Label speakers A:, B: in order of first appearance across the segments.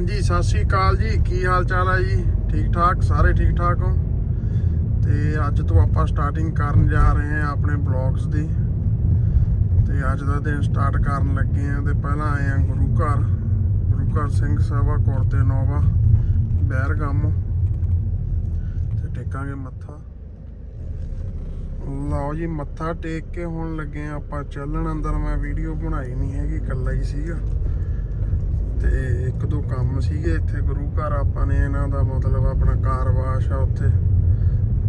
A: ਹਾਂਜੀ, ਸਤਿ ਸ੍ਰੀ ਅਕਾਲ ਜੀ। ਕੀ ਹਾਲ ਚਾਲ ਹੈ ਜੀ? ਠੀਕ ਠਾਕ? ਸਾਰੇ ਠੀਕ ਠਾਕ ਹੋ? ਤੇ ਅੱਜ ਤੋਂ ਆਪਾਂ ਸਟਾਰਟਿੰਗ ਕਰਨ ਜਾ ਰਹੇ ਹਾਂ ਆਪਣੇ ਬਲੌਗਸ ਦੀ। ਤੇ ਅੱਜ ਦਾ ਦਿਨ ਸਟਾਰਟ ਕਰਨ ਲੱਗੇ ਹਾਂ ਤੇ ਪਹਿਲਾਂ ਆਏ ਹਾਂ ਗੁਰੂ ਘਰ। ਗੁਰੂ ਘਰ ਸਿੰਘ ਸਭਾ ਕੋਰਤੇ ਨੋਵਾ, ਬਹਿਰਗਾਮੋ। ਤੇ ਟੇਕਾਂਗੇ ਮੱਥਾ। ਲਓ ਜੀ, ਮੱਥਾ ਟੇਕ ਕੇ ਹੁਣ ਲੱਗੇ ਹਾਂ ਆਪਾਂ ਚੱਲਣ ਅੰਦਰ। ਮੈਂ ਵੀਡੀਓ ਬਣਾਈ ਨਹੀਂ ਹੈਗੀ, ਇਕੱਲਾ ਹੀ ਸੀਗਾ। ਤੇ ਇੱਕ ਦੋ ਕੰਮ ਸੀਗੇ ਇੱਥੇ ਗੁਰੂ ਘਰ, ਆਪਾਂ ਨੇ ਇਹਨਾਂ ਦਾ ਮਤਲਬ ਆਪਣਾ ਕਾਰਵਾਸ਼ ਆ ਉੱਥੇ।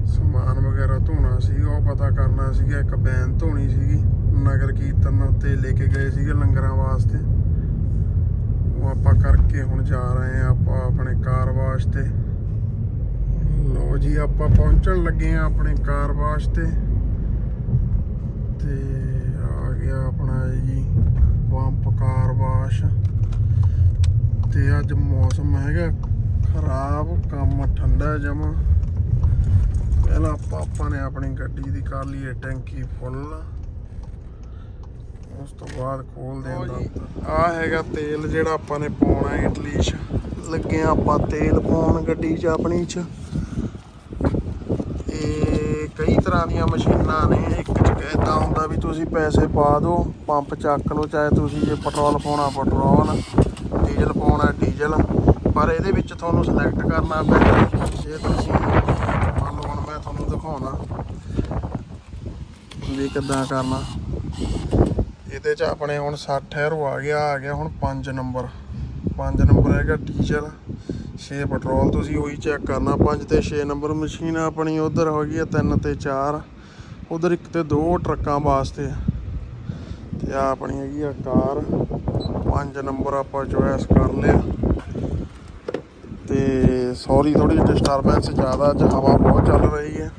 A: ਸਮਾਨ ਵਗੈਰਾ ਧੋਣਾ ਸੀ, ਉਹ ਪਤਾ ਕਰਨਾ ਸੀਗਾ, ਇੱਕ ਬੈਨ ਧੋਣੀ ਸੀਗੀ, ਨਗਰ ਕੀਰਤਨ ਤੇ ਲੈ ਕੇ ਗਏ ਸੀਗੇ ਲੰਗਰਾਂ ਵਾਸਤੇ। ਉਹ ਆਪਾਂ ਕਰਕੇ ਹੁਣ ਜਾ ਰਹੇ ਆ ਆਪਾਂ ਆਪਣੇ ਕਾਰਵਾਸ਼ ਤੇ। ਲੋ ਜੀ, ਆਪਾਂ ਪਹੁੰਚਣ ਲੱਗੇ ਆ ਆਪਣੇ ਕਾਰਵਾਸ਼ ਤੇ। ਤੇ ਆ ਗਿਆ ਆਪਣਾ ਜੀ, ਪੰਪ ਕਾਰਵਾਸ਼ ਤੇ ਅੱਜ ਮੌਸਮ ਹੈਗਾ ਖਰਾਬ ਕੰਮ ਠੰਡਾ ਜਮਾ। ਪਹਿਲਾਂ ਪਾਪਾ ਨੇ ਆਪਣੀ ਗੱਡੀ ਦੀ ਕਰ ਲਈ ਟੈਂਕੀ ਫੁੱਲ। ਉਸ ਤੋਂ ਬਾਅਦ ਖੋਲ ਦੇਂਦਾ ਆ ਹੈਗਾ ਤੇਲ ਜਿਹੜਾ ਆਪਾਂ ਨੇ ਪਾਉਣਾ ਇਟਲੀ 'ਚ। ਲੱਗੇ ਆਪਾਂ ਤੇਲ ਪਾਉਣ ਗੱਡੀ 'ਚ ਆਪਣੀ 'ਚ। ਇਹ ਕਈ ਤਰ੍ਹਾਂ ਦੀਆਂ ਮਸ਼ੀਨਾਂ ਨੇ ਇੱਕ 'ਚ ਇਦਾਂ ਹੁੰਦਾ ਵੀ ਤੁਸੀਂ ਪੈਸੇ ਪਾ ਦਿਓ ਪੰਪ ਚੱਕ ਲਓ ਚਾਹੇ ਤੁਸੀਂ ਜੇ ਪੈਟਰੋਲ ਪਾਉਣਾ ਪੈਟਰੋਲ। ਡੀਜ਼ਲ ਪਾਉਣਾ ਡੀਜ਼ਲ ਪਰ ਇਹਦੇ ਵਿੱਚ ਤੁਹਾਨੂੰ ਸਿਲੈਕਟ ਕਰਨਾ ਪੈਂਦਾ ਜੇ ਤੁਸੀਂ ਮੰਨ ਲਓ ਹੁਣ ਮੈਂ ਤੁਹਾਨੂੰ ਦਿਖਾਉਣਾ। ਵੀ ਕਿੱਦਾਂ ਕਰਨਾ। ਇਹਦੇ ਚ ਆਪਣੇ ਹੁਣ 60 ਹੈਰੋ ਆ ਗਿਆ ਆ ਗਿਆ ਹੁਣ 5 ਨੰਬਰ। 5 ਨੰਬਰ ਹੈਗਾ ਡੀਜ਼ਲ 6 ਪੈਟਰੋਲ ਤੁਸੀਂ ਉਹੀ ਚੈੱਕ ਕਰਨਾ। 5 ਤੇ 6 ਨੰਬਰ ਮਸ਼ੀਨ ਆਪਣੀ ਉਧਰ ਹੋ ਗਈ ਹੈ 3 ਤੇ 4 ਉਧਰ ਇੱਕ ਤੇ ਦੋ ਟਰੱਕਾਂ ਵਾਸਤੇ ਆ। ਤੇ ਆ ਆਪਣੀ ਹੈਗੀ ਆ ਕਾਰ। ਪੰਜ ਨੰਬਰ ਆਪਾਂ ਚੋਇਸ ਕਰ ਲਿਆ। ਤੇ ਸੌਰੀ ਥੋੜੀ ਡਿਸਟਰਬੈਂਸ ਜ਼ਿਆਦਾ ਅੱਜ ਹਵਾ ਬਹੁਤ ਚੱਲ ਰਹੀ ਹੈ।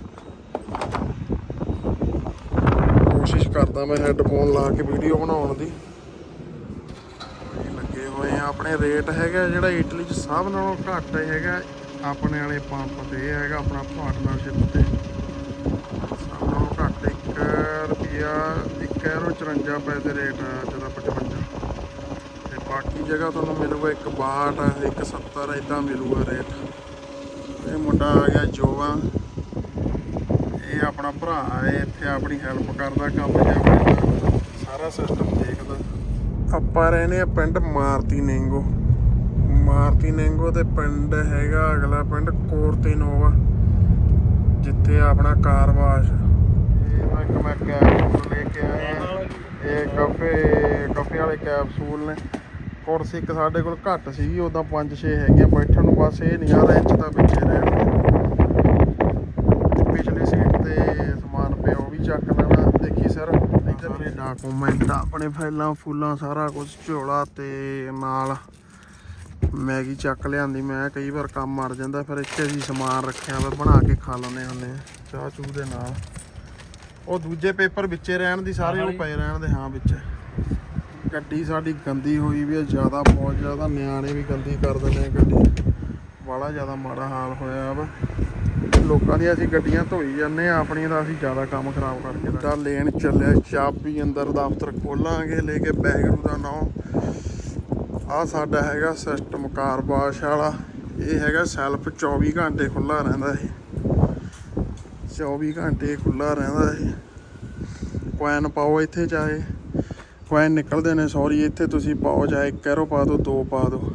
A: ਕੋਸ਼ਿਸ਼ ਕਰਦਾ ਮੈਂ ਹੈੱਡਫੋਨ ਲਾ ਕੇ ਵੀਡੀਓ ਬਣਾਉਣ ਦੀ। ਲੱਗੇ ਹੋਏ ਆ, ਆਪਣੇ ਰੇਟ ਹੈਗਾ ਜਿਹੜਾ ਇਟਲੀ 'ਚ ਸਭ ਨਾਲੋਂ ਘੱਟ ਹੈਗਾ, ਆਪਣੇ ਵਾਲੇ ਪੰਪ ਤੇ ਹੈਗਾ, ਆਪਣਾ ਪਾਰਟਨਰਸ਼ਿਪ ਤੇ। ਸਭ ਨਾਲੋਂ ਘੱਟ 1 ਰੁਪਿਆ 1 ਯੂਰੋ 54 ਪੈਸੇ ਰੇਟ ਆ 55 ਜਗ੍ਹਾ ਤੁਹਾਨੂੰ ਮਿਲੂਗਾ, ਇੱਕ 62 ਇੱਕ 70 ਇਦਾਂ ਮਿਲੂਗਾ ਰੇਟ। ਇਹ ਮੁੰਡਾ ਆ ਗਿਆ ਜੋਵਾ। ਇਹ ਆਪਣਾ ਭਰਾ ਹੈ, ਇੱਥੇ ਆਪਣੀ ਹੈਲਪ ਕਰਦਾ, ਕੰਮ ਜਾਂ ਸਾਰਾ ਸਿਸਟਮ ਦੇਖਦਾ। ਆਪਾਂ ਰਹਿੰਦੇ ਆ ਪਿੰਡ ਮਾਰਤੀ ਨੇਂਗੋ। ਮਾਰਤੀ ਨੇਂਗੋ ਤੇ ਪਿੰਡ ਹੈਗਾ ਅਗਲਾ ਪਿੰਡ ਕੋਰਤੇਨੋਵਾ ਜਿੱਥੇ ਆਪਣਾ ਕਾਰਵਾਸ਼ ਇਹ ਮੈਂ ਇੱਕ ਮੈਂ ਕੈਪਸੂਲ ਲੈ ਕੇ ਆਇਆ। ਇਹ ਕਾਫੇ ਕਾਫੇ ਵਾਲੇ ਕੈਪਸੂਲ ਨੇ। ਕੁਰਸੀ ਇੱਕ ਸਾਡੇ ਕੋਲ ਘੱਟ ਸੀਗੀ ਉਦਾਂ 5-6 ਹੈਗੀਆਂ ਬੈਠਣ ਨੂੰ ਬਸ ਇਹ ਨਹੀਂ ਆ ਰੈਂਚ ਤਾਂ ਵਿੱਚੇ ਰਹਿਣ ਪਿਛਲੀ ਸੀਟ ਤੇ ਸਮਾਨ ਪਿਆ ਉਹ ਵੀ ਚੱਕ ਲੈਣਾ। ਦੇਖੀ ਸਰ ਇੱਧਰ ਮੇਰੇ ਡਾਕੂਮੈਂਟ ਆਪਣੇ ਫਾਈਲਾਂ ਫੁੱਲਾਂ ਸਾਰਾ ਕੁਝ ਝੋਲਾ ਤੇ ਨਾਲ ਮੈਗੀ ਚੱਕ ਲਿਆਂਦੀ। ਮੈਂ ਕਈ ਵਾਰ ਕੰਮ ਮਰ ਜਾਂਦਾ ਫਿਰ ਇੱਥੇ ਅਸੀਂ ਸਮਾਨ ਰੱਖਿਆ ਵਾ ਬਣਾ ਕੇ ਖਾ ਲੈਂਦੇ ਹੁੰਦੇ ਆ ਚਾਹ ਚੂਹ ਦੇ ਨਾਲ। ਉਹ ਦੂਜੇ ਪੇਪਰ ਵਿੱਚੇ ਰਹਿਣ ਦੀ ਸਾਰੇ ਉਹ ਪਏ ਰਹਿਣ ਦੇ ਹਾਂ ਵਿੱਚ। ਗੱਡੀ ਸਾਡੀ ਗੰਦੀ ਹੋਈ ਵੀ ਹੈ ਜ਼ਿਆਦਾ ਬਹੁਤ, ਜ਼ਿਆਦਾ ਨਿਆਣੇ ਵੀ ਗੰਦੀ ਕਰ ਦਿੰਦੇ ਆ ਗੱਡੀ। ਬੜਾ ਜ਼ਿਆਦਾ ਮਾੜਾ ਹਾਲ ਹੋਇਆ ਵਾ। ਲੋਕਾਂ ਦੀਆਂ ਅਸੀਂ ਗੱਡੀਆਂ ਧੋਈ ਜਾਂਦੇ ਆ, ਆਪਣੀਆਂ ਦਾ ਅਸੀਂ ਜ਼ਿਆਦਾ ਕੰਮ ਖਰਾਬ ਕਰਕੇ ਤਾਂ ਲੈਣ ਚੱਲਿਆ, ਚਾਬੀ ਅੰਦਰ ਦਫ਼ਤਰ ਖੋਲਾਂਗੇ, ਲੈ ਕੇ ਬੈਗਰੂ ਦਾ ਨਾਮ। ਆ ਸਾਡਾ ਹੈਗਾ ਸਿਸਟਮ ਕਾਰਬਾਸ਼ ਵਾਲਾ। ਇਹ ਹੈਗਾ ਸੈਲਫ 24 ਘੰਟੇ ਖੁੱਲਾ ਰਹਿੰਦਾ ਇਹ। 24 ਘੰਟੇ ਖੁੱਲਾ ਰਹਿੰਦਾ ਇਹ। ਕੋਇਨ ਪਾਓ ਇੱਥੇ ਚਾਹੇ। ਕੋਇਨ ਨਿਕਲਦੇ ਨੇ ਸੌਰੀ ਇੱਥੇ ਤੁਸੀਂ ਪਾਓ, ਚਾਹੇ ਇੱਕ ਪਾ ਦਿਓ, ਦੋ ਪਾ ਦਿਓ।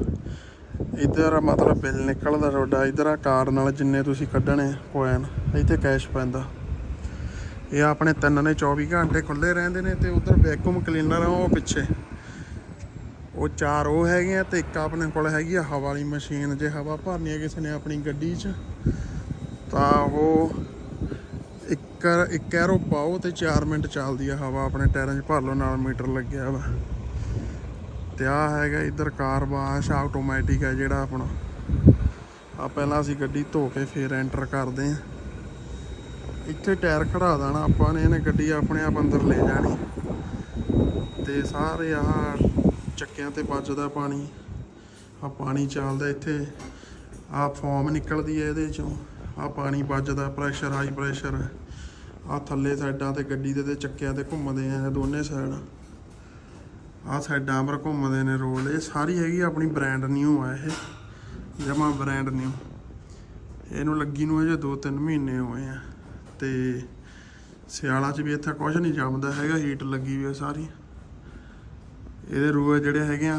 A: ਇਧਰ ਮਤਲਬ ਬਿੱਲ ਨਿਕਲਦਾ ਤੁਹਾਡਾ, ਇਧਰ ਆ ਕਾਰਡ ਨਾਲ ਜਿੰਨੇ ਤੁਸੀਂ ਕੱਢਣੇ ਕੋਇਨ ਇੱਥੇ ਕੈਸ਼ ਪੈਂਦਾ। ਇਹ ਆਪਣੇ ਤਿੰਨ ਨੇ 24 ਘੰਟੇ ਖੁੱਲੇ ਰਹਿੰਦੇ ਨੇ ਤੇ ਉਧਰ ਵੈਕੂਮ ਕਲੀਨਰ ਆ ਉਹ ਪਿੱਛੇ। ਉਹ ਚਾਰ ਉਹ ਹੈਗੇ ਆ ਤੇ ਇੱਕ ਆਪਣੇ ਕੋਲ ਹੈਗੀ ਆ ਹਵਾ ਵਾਲੀ ਮਸ਼ੀਨ, ਜੇ ਹਵਾ ਭਰਨੀ ਹੈ ਕਿਸੇ ਨੇ ਆਪਣੀ ਗੱਡੀ 'ਚ, ਤਾਂ ਉਹ ਇੱਕ ਇੱਕ ਐਰੋ ਪਾਓ ਤੇ 4 ਮਿੰਟ ਚੱਲਦੀ ਆ ਹਵਾ, ਆਪਣੇ ਟਾਇਰਾਂ 'ਚ ਭਰ ਲਓ, ਨਾਲ ਮੀਟਰ ਲੱਗਿਆ ਵਾ। ਤੇ ਆ ਹੈਗਾ ਇਧਰ ਕਾਰਬਾਸ਼ ਆਟੋਮੈਟਿਕ ਹੈ ਜਿਹੜਾ ਆਪਣਾ। ਆ ਪਹਿਲਾਂ ਅਸੀਂ ਗੱਡੀ ਧੋ ਕੇ ਫੇਰ ਐਂਟਰ ਕਰਦੇ ਆ। ਇੱਥੇ ਟਾਇਰ ਖੜਾ ਦੇਣਾ, ਆਪਾਂ ਨੇ ਇਹਨੇ ਗੱਡੀ ਆਪਣੇ ਆਪ ਅੰਦਰ ਲੈ ਜਾਣੀ। ਤੇ ਸਾਰੇ ਆਹ ਚੱਕਿਆਂ ਤੇ ਵੱਜਦਾ ਪਾਣੀ। ਆ ਪਾਣੀ ਚੱਲਦਾ ਇੱਥੇ। ਆ ਫੋਮ ਨਿਕਲਦੀ ਹੈ ਇਹਦੇ ਚੋਂ। ਆ ਪਾਣੀ ਵੱਜਦਾ ਪ੍ਰੈਸ਼ਰ ਹਾਈ ਪ੍ਰੈਸ਼ਰ ਆ ਥੱਲੇ ਸਾਈਡਾਂ ਤੇ ਗੱਡੀ ਦੇ ਤੇ ਚੱਕਿਆਂ ਤੇ ਘੁੰਮਦੇ ਆ ਦੋਨੇ ਸਾਈਡ ਆਹ ਸਾਈਡਾਂ ਪਰ ਘੁੰਮਦੇ ਨੇ ਰੋਲ ਇਹ ਸਾਰੀ ਹੈਗੀ ਆਪਣੀ ਬ੍ਰਾਂਡ ਨਿਊ ਆ ਇਹ। ਜਮਾ ਬ੍ਰਾਂਡ ਨਿਊ ਇਹਨੂੰ ਲੱਗੀ ਨੂੰ ਅਜੇ 2-3 ਮਹੀਨੇ ਹੋਏ ਆ। ਤੇ ਸਿਆਲਾ 'ਚ ਵੀ ਇੱਥੇ ਕੁਝ ਨਹੀਂ ਜੰਮਦਾ ਹੈਗਾ ਹੀਟ ਲੱਗੀ ਵੀ ਆ ਸਾਰੀ। ਇਹਦੇ ਰੂਏ ਜਿਹੜੇ ਹੈਗੇ ਆ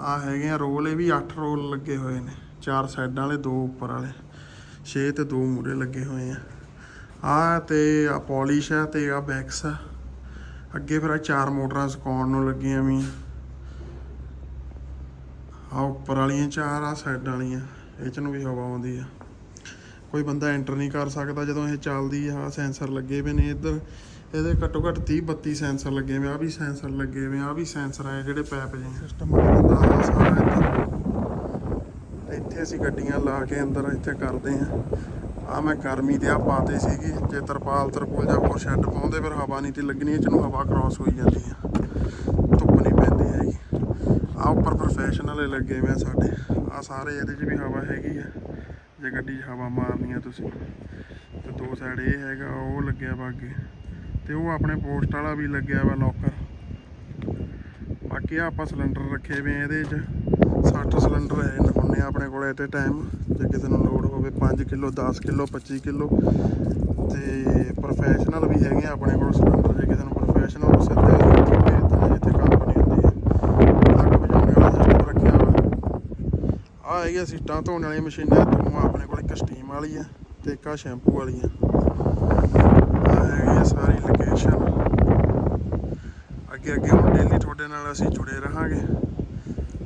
A: ਆ ਹੈਗੇ ਆ ਰੋਲ ਇਹ ਵੀ 8 ਰੋਲ ਲੱਗੇ ਹੋਏ ਨੇ। ਚਾਰ ਸਾਈਡਾਂ ਵਾਲੇ, ਦੋ ਉੱਪਰ ਵਾਲੇ। 6 ਤੇ ਦੋ ਮੂਰੇ ਲੱਗੇ ਹੋਏ ਆ। ਆ ਤੇ ਆ ਪੋਲਿਸ਼ ਆ ਤੇ ਆ ਬੈਕਸ ਆ। ਅੱਗੇ ਫਿਰ ਆ ਚਾਰ ਮੋਟਰਾਂ ਸੁਕਾਉਣ ਨੂੰ ਲੱਗੀਆਂ ਵੀ ਆ। ਉੱਪਰ ਵਾਲੀਆਂ ਚਾਰ ਆ ਸਾਈਡਾਂ ਵਾਲੀਆਂ। ਇਹ ਚ ਨੂੰ ਵੀ ਹਵਾ ਆਉਂਦੀ ਆ। ਕੋਈ ਬੰਦਾ ਐਂਟਰ ਨਹੀਂ ਕਰ ਸਕਦਾ ਜਦੋਂ ਇਹ ਚੱਲਦੀ ਆ। ਸੈਂਸਰ ਲੱਗੇ ਹੋਏ ਨੇ ਇੱਧਰ। ਇਹਦੇ ਘੱਟੋ ਘੱਟ 30 32 ਸੈਂਸਰ ਲੱਗੇ ਹੋਏ ਆ। ਵੀ ਸੈਂਸਰ ਲੱਗੇ ਹੋਏ ਆ। ਵੀ ਸੈਂਸਰ ਆ ਜਿਹੜੇ ਪੈਪ ਜਿਹੇ ਸਿਸਟਮ ਆ। ਸਾਰਾ ਇੱਧਰ। ਇੱਥੇ ਅਸੀਂ ਗੱਡੀਆਂ ਲਾ ਕੇ ਅੰਦਰ ਇੱਥੇ ਕਰਦੇ ਆ ਆ ਮੈਂ ਗਰਮੀ ਤੇ ਆ ਪਾਤੇ ਸੀਗੇ। ਜੇ ਤਰਪਾਲ ਤਰਪੂਲ ਜਾਂ ਹੋਰ ਸ਼ੈੱਡ ਪਾਉਂਦੇ, ਫਿਰ ਹਵਾ ਨਹੀਂ ਤੇ ਲੱਗਣੀ, ਇਹ ਚ ਨੂੰ ਹਵਾ ਕ੍ਰਾਸ ਹੋਈ ਜਾਂਦੀ ਆ। ਧੁੱਪ ਨਹੀਂ ਪੈਂਦੀ ਹੈਗੀ। ਆ ਉੱਪਰ ਪ੍ਰੋਫੈਸ਼ਨਲ ਲੱਗੇ ਹੋਏ ਆ ਸਾਡੇ। ਆ ਸਾਰੇ ਇਹਦੇ 'ਚ ਵੀ ਹਵਾ ਹੈਗੀ ਆ। ਜੇ ਗੱਡੀ 'ਚ ਹਵਾ ਮਾਰਨੀ ਆ ਤੁਸੀਂ, ਤੇ ਦੋ ਸਾਈਡ ਇਹ ਹੈਗਾ, ਉਹ ਲੱਗਿਆ ਵਾ ਅੱਗੇ। ਤੇ ਉਹ ਆਪਣੇ ਪੋਸਟ ਵਾਲਾ ਵੀ ਲੱਗਿਆ ਵਾ ਲੋਕਰ ਬਾਕੀ ਆ ਆਪਾਂ ਸਿਲੰਡਰ ਰੱਖੇ ਵੇ ਇਹਦੇ 'ਚ। 60 ਸਿਲੰਡਰ ਹੈ ਨਖੁੰਨੇ ਆਪਣੇ ਕੋਲ ਐਟ ਟਾਈਮ ਜੇ ਕਿਸੇ ਨੂੰ ਲੋਡ ਹੋਵੇ 5 ਕਿਲੋ 10 ਕਿਲੋ 25 ਕਿਲੋ, ਤੇ ਪ੍ਰੋਫੈਸ਼ਨਲ ਵੀ ਹੈਗੇ ਆ ਆਪਣੇ ਕੋਲ ਸਿਲੰਡਰ, ਜੇ ਕਿਸੇ ਨੂੰ ਪ੍ਰੋਫੈਸ਼ਨਲ ਸਿੱਧੇ ਅਸੀਂ ਭੇਜ ਦਿੰਦੇ ਜਿੱਥੇ ਕੰਪਨੀ ਹੁੰਦੀ ਹੈ। ਅੱਗ ਬੁਝਾਉਣ ਵਾਲਾ ਸਿਸਟਮ ਰੱਖਿਆ ਵਾ ਆ ਹੈਗੀਆਂ ਸੀਟਾਂ ਧੋਣ ਵਾਲੀਆਂ ਮਸ਼ੀਨਾਂ ਦੋ ਆਪਣੇ ਕੋਲ ਇੱਕ ਸਟੀਮ ਵਾਲੀ ਆ ਤੇ ਇੱਕ ਆ ਸ਼ੈਂਪੂ ਵਾਲੀ ਆ। ਹੈਗੀ ਆ ਸਾਰੀ ਲੋਕੇਸ਼ਨ ਅੱਗੇ ਅੱਗੇ ਹੁਣ ਡੇਲੀ ਤੁਹਾਡੇ ਨਾਲ ਅਸੀਂ ਜੁੜੇ ਰਹਾਂਗੇ।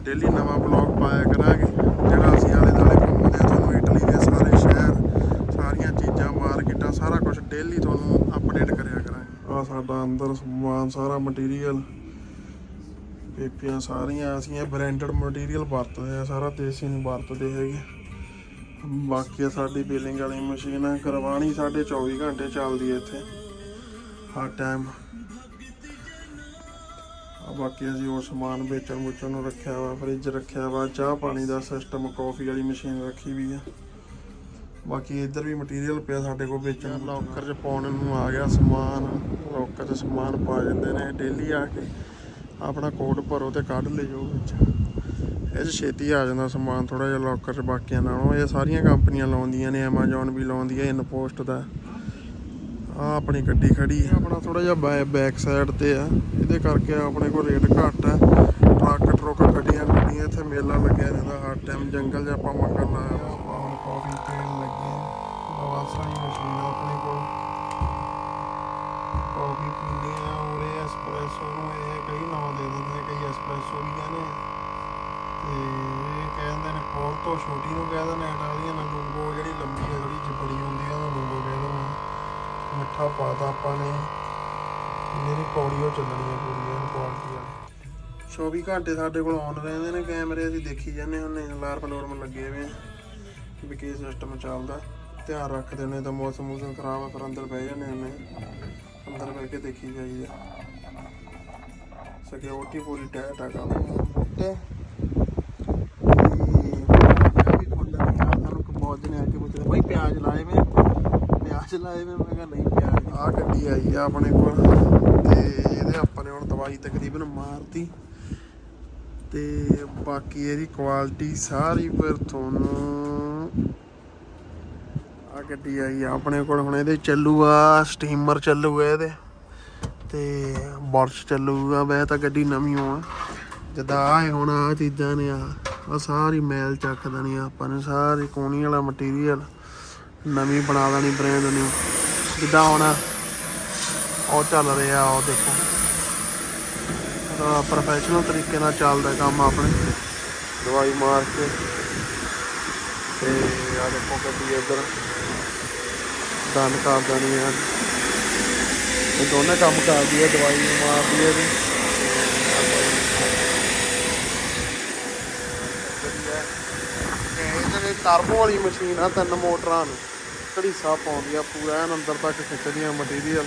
A: ਡੇਲੀ ਨਵਾਂ ਬਲੌਗ ਪਾਇਆ ਕਰਾਂਗੇ ਜਿਹੜਾ ਅਸੀਂ ਆਲੇ ਦੁਆਲੇ ਘੁੰਮਦੇ ਆ ਤੁਹਾਨੂੰ ਇਟਲੀ ਦੇ ਸਾਰੇ ਸ਼ਹਿਰ ਸਾਰੀਆਂ ਚੀਜ਼ਾਂ ਮਾਰਕੀਟਾਂ ਸਾਰਾ ਕੁਝ ਡੇਲੀ ਤੁਹਾਨੂੰ ਅਪਡੇਟ ਕਰਿਆ ਕਰਾਂਗੇ। ਆ ਸਾਡਾ ਅੰਦਰ ਸਮਾਨ, ਸਾਰਾ ਮਟੀਰੀਅਲ ਪੇਪੀਆਂ ਸਾਰੀਆਂ, ਅਸੀਂ ਇਹ ਬ੍ਰਾਂਡਡ ਮਟੀਰੀਅਲ ਵਰਤਦੇ ਆ ਸਾਰਾ ਦੇਸੀ ਨਹੀਂ ਵਰਤਦੇ ਹੈਗੇ। ਬਾਕੀ ਸਾਡੀ ਬਿਲਿੰਗ ਵਾਲੀ ਮਸ਼ੀਨ ਆ ਕਰਵਾਣੀ ਸਾਡੇ 24 ਘੰਟੇ ਚੱਲਦੀ ਹੈ ਇੱਥੇ, ਹਰ ਟਾਈਮ ਆ ਬਾਕੀ ਅਸੀਂ ਉਹ ਸਮਾਨ ਵੇਚਣ ਵੁਚਣ ਨੂੰ ਰੱਖਿਆ ਵਾ ਫ੍ਰਿਜ ਰੱਖਿਆ ਵਾ ਚਾਹ ਪਾਣੀ ਦਾ ਸਿਸਟਮ ਕਾਫੀ ਵਾਲੀ ਮਸ਼ੀਨ ਰੱਖੀ ਵੀ ਆ। ਬਾਕੀ ਇੱਧਰ ਵੀ ਮਟੀਰੀਅਲ ਪਿਆ ਸਾਡੇ ਕੋਲ ਵੇਚਣ ਲੋਕਰ 'ਚ ਪਾਉਣ ਨੂੰ ਆ ਗਿਆ ਸਮਾਨ ਲੋਕਰ 'ਚ ਸਮਾਨ ਪਾ ਜਾਂਦੇ ਨੇ ਡੇਲੀ ਆ ਕੇ ਆਪਣਾ ਕੋਡ ਭਰੋ ਤੇ ਕੱਢ ਲਿਓ ਵਿੱਚ। ਇਹ 'ਚ ਛੇਤੀ ਆ ਜਾਂਦਾ ਸਮਾਨ ਥੋੜਾ ਜਿਹਾ ਲੋਕਰ 'ਚ ਬਾਕੀਆਂ ਨਾਲੋਂ। ਇਹ ਸਾਰੀਆਂ ਕੰਪਨੀਆਂ ਲਾਉਂਦੀਆਂ ਨੇ Amazon ਵੀ ਲਾਉਂਦੀ ਹੈ ਇਨ ਪੋਸਟ ਦਾ। ਆ ਆਪਣੀ ਗੱਡੀ ਖੜੀ ਹੈ ਆਪਣਾ ਥੋੜਾ ਜਿਹਾ ਬੈਕ ਸਾਈਡ ਤੇ ਆ। ਇਹਦੇ ਕਰਕੇ ਆਪਣੇ ਕੋਲ ਰੇਟ ਘੱਟ ਹੈ ਟਰੱਕ ਟਰੁੱਕ ਗੱਡੀਆਂ ਗੱਡੀਆਂ ਇੱਥੇ ਮੇਲਾ ਲੱਗਿਆ ਰਹਿੰਦਾ ਹਰ ਟਾਈਮ ਜੰਗਲ 'ਚ ਆਪਾਂ ਮੰਗਣ ਲਾਇਆ ਵਾ। ਹੁਣ ਕਾਫੀ ਤੇਲ ਲੱਗੇ ਬਸ ਸਾਰੀ ਮਸ਼ੀਨ ਆਪਣੇ ਕੋਲ। ਕਾਫੀ ਪੀਂਦੇ ਆ ਉਰੇ ਐਸਪ੍ਰੈਸੋ ਨੂੰ ਇਹ ਕਈ ਨਾਂ ਦੇ ਦਿੰਦੇ ਨੇ ਕਈ ਐਸਪ੍ਰੈਸੋ ਵੀ ਕਹਿੰਦੇ ਤੇ ਇਹ ਕਹਿੰਦੇ ਨੇ ਕੋਰ ਤੋਂ ਛੋਟੀ ਨੂੰ ਕਹਿ ਦਿੰਦੇ ਇਟਾਲੀਅਨ ਲੂੰਗੋ ਜਿਹੜੀ ਲੰਬੀ ਆ, ਜਿਹੜੀ ਚਪੜੀ ਹੁੰਦੀ ਆ, ਉਹਨੂੰ ਲੂੰਗੋ ਕਹਿ ਦਿੰਦੇ ਮਿੱਠਾ ਪਾਤਾ ਆਪਾਂ ਨੇ। ਮੇਰੀ ਕੌੜੀ ਚੱਲਣੀ ਹੈ ਪੂਰੀ ਐਨ ਕੁਆਲਿਟੀ ਵਾਲੀ। 24 ਘੰਟੇ ਸਾਡੇ ਕੋਲ ਆਨ ਰਹਿੰਦੇ ਨੇ, ਕੈਮਰੇ ਅਸੀਂ ਦੇਖੀ ਜਾਂਦੇ ਹੁੰਨੇ ਅਲਾਰਮ ਅਲਾਰਮ ਲੱਗੇ ਹੋਏ ਆ, ਵੀ ਕੀ ਸਿਸਟਮ ਚੱਲਦਾ। ਧਿਆਨ ਰੱਖਦੇ ਨੇ ਤਾਂ ਮੌਸਮ ਮੂਸਮ ਖਰਾਬ ਆ ਫਿਰ ਅੰਦਰ ਬਹਿ ਜਾਂਦੇ ਹੁੰਨੇ ਅੰਦਰ ਬਹਿ ਕੇ ਦੇਖੀ ਜਾਈਦਾ ਸਿਕਿਉਰਿਟੀ ਪੂਰੀ ਟਾਈਟ ਆ ਕੰਮ। ਤੇ ਬਈ ਪਿਆਜ਼ ਲਾਏ ਵੇ ਪਿਆਜ਼ ਲਾਏ ਵੇ ਮੈਂ ਕਿਹਾ ਨਹੀਂ ਪਿਆਜ਼। ਆ ਗੱਡੀ ਆਈ ਆ ਆਪਣੇ ਕੋਲ। ਤੇ ਇਹਦੇ ਆਪਾਂ ਨੇ ਹੁਣ ਦਵਾਈ ਤਕਰੀਬਨ ਮਾਰਤੀ। ਤੇ ਬਾਕੀ ਇਹਦੀ ਕੁਆਲਿਟੀ ਸਾਰੀ ਫਿਰ ਤੁਹਾਨੂੰ ਗੱਡੀ ਆਈ ਆ, ਆਪਣੇ ਕੋਲ ਹੁਣ ਇਹਦੇ ਚੱਲੂਗਾ ਸਟੀਮਰ ਚੱਲੂਗਾ ਇਹਦੇ, ਤੇ ਬਰਸ਼ ਚੱਲੂਗਾ ਵੈਸੇ ਤਾਂ ਗੱਡੀ ਨਵੀਂ ਹੋਆ ਜਦਾਂ ਆਏ ਹੁਣ ਆ ਚੀਜ਼ਾਂ ਨੇ ਆ ਆ ਸਾਰੀ ਮੈਲ ਚੱਕ ਦੇਣੀ ਆ ਆਪਾਂ ਨੇ, ਸਾਰੀ ਕੋਣੀ ਵਾਲਾ ਮਟੀਰੀਅਲ ਨਵੀਂ ਬਣਾ ਦੇਣੀ ਬ੍ਰਾਂਡ ਨੂੰ ਜਿੱਦਾਂ ਹੁਣ ਉਹ ਚੱਲ ਰਿਹਾ, ਉਹ ਦੇਖੋ। ਪ੍ਰੋਫੈਸ਼ਨਲ ਤਰੀਕੇ ਨਾਲ ਚੱਲਦਾ ਕੰਮ ਆਪਣੇ। ਦਵਾਈ ਮਾਰ ਕੇ, ਤੇ ਆ ਦੇਖੋ ਗੱਡੀ ਇੱਧਰ। ਦੰਦ ਕਰ ਦੇਣੀ ਆ। ਇਹ ਦੋਨੇ ਕੰਮ ਕਰਦੀ ਹੈ ਦਵਾਈ ਵੀ ਮਾਰਦੀ ਹੈ ਇਹਦੀ। ਇਹਦੇ ਟਰਬੋ ਵਾਲੀ ਮਸ਼ੀਨ ਆ, ਤਿੰਨ ਮੋਟਰਾਂ ਨੂੰ। ਘੜੀਸਾ ਪਾਉਂਦੀ ਆ ਪੂਰਾ ਐਨ ਅੰਦਰ ਤੱਕ ਖਿੱਚਦੀਆਂ ਮਟੀਰੀਅਲ